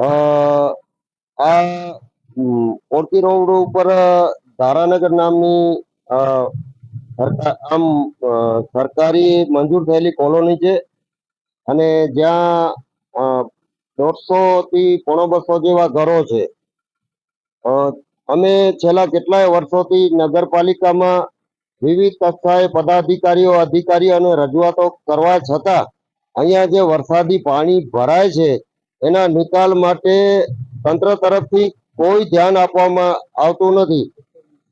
આ ઓળકી રોડ ઉપર ધારાનગર નામની આમ સરકારી મંજૂર થયેલી કોલોની છે અને જ્યાં દોઢસો થી પોણો બસો જેવા ઘરો છે. અમે છેલ્લા કેટલાય વર્ષોથી નગરપાલિકામાં વિવિધ કક્ષાએ પદાધિકારીઓ, અધિકારીઓ અને રજૂઆતો કરવા છતાં, અહીંયા જે વરસાદી પાણી ભરાય છે એના નિકાલ માટે તંત્ર તરફથી કોઈ ધ્યાન આપવામાં આવતું નથી.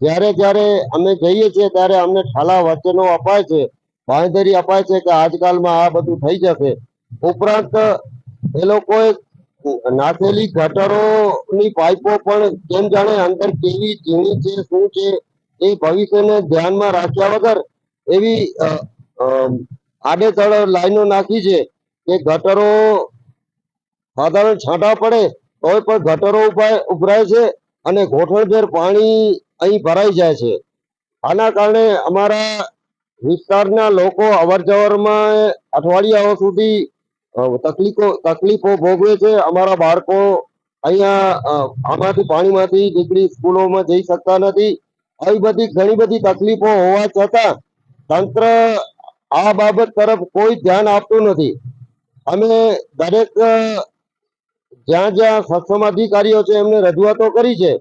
જ્યારે જ્યારે અમે જઈએ છીએ ત્યારે અમને ઠાલા વચનો અપાય છે બાંધરી અપાય છે કે આજકાલમાં આ બધું થઈ જશે. ઉપરાંત એ લોકોએ નાખેલી ગટરોની પાઇપો પણ કેમ જાણે અંદર કેવી ઝીણી છે, શું છે, એ ભવિષ્યને ધ્યાનમાં રાખ્યા વગર એવી આડેધડ લાઈનો નાખી છે કે ગટરો સાધારણ છાંટા પડે તોય પણ ગટરો ઉભા- ઉભરાય છે અને ગોઠણભેર પાણી અહીં ભરાઈ જાય છે. આના કારણે અમારા વિસ્તારના લોકો અવર જવરમાં અઠવાડિયાઓ સુધી તકલીફો તકલીફો ભોગવે છે. અમારા બાળકો અહીંયા આમાંથી પાણીમાંથી નીકળી સ્કૂલોમાં જઈ શકતા નથી. આવી બધી ઘણી બધી તકલીફો હોવા છતાં તંત્ર આ બાબત તરફ કોઈ ધ્યાન આપતું નથી. અમે દરેક જ્યાં જ્યાં સક્ષમ અધિકારીઓ છે, એમને રજૂઆતો કરી છે,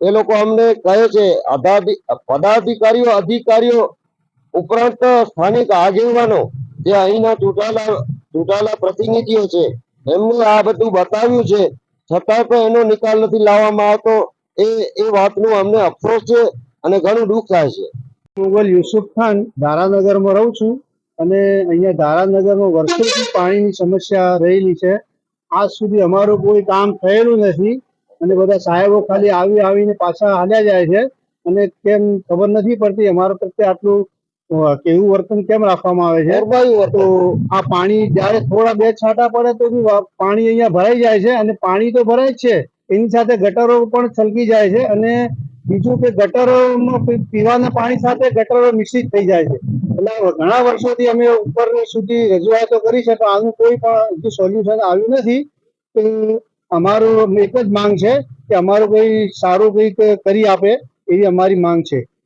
એ લોકો અમને કહે છે પદાધિકારીઓ, અધિકારીઓ ઉપરાંત સ્થાનિક આગેવાનો જે અહીંના ચૂંટાયેલા ચૂંટાયેલા પ્રતિનિધિઓ છે, એમને આ બધું બતાવ્યું છે, છતાં પણ એનો નિકાલ નથી લાવવામાં આવતો, એ એ વાતનું અમને અફસોસ છે અને ઘણું દુઃખ થાય છે. મુગલ યુસુફ ખાન, ધારાનગરમાં રહું છું અને અહીંયા ધારાનગરમાં વર્ષોથી પાણીની સમસ્યા રહેલી છે. આજ સુધી અમારું કોઈ કામ થયેલું નથી. અને બધા સાહેબો ખાલી આવી આવીને પાછા હાલ્યા જાય છે. અને કેમ ખબર નથી પડતી અમારા પ્રત્યે આટલું કેવું વર્તન કેમ રાખવામાં આવે છે? તો આ પાણી જ્યારે થોડા બે છાંટા પડે તો પાણી અહીંયા ભરાઈ જાય છે? અને પાણી તો ભરાય જ છે. એની સાથે ગટરો પણ છલકી જાય છે. અને બીજું કે ગટરોમાં પીવાના પાણી સાથે ગટરો મિશ્રિત થઈ જાય છે. એટલે ઘણા વર્ષોથી અમે ઉપર સુધી રજૂઆતો કરી છે પણ આનું કોઈ પણ સોલ્યુશન આવ્યું નથી. તો અમારું એક જ માંગ છે કે અમારું કોઈ સારું કંઈક કરી આપે એવી અમારી માંગ છે.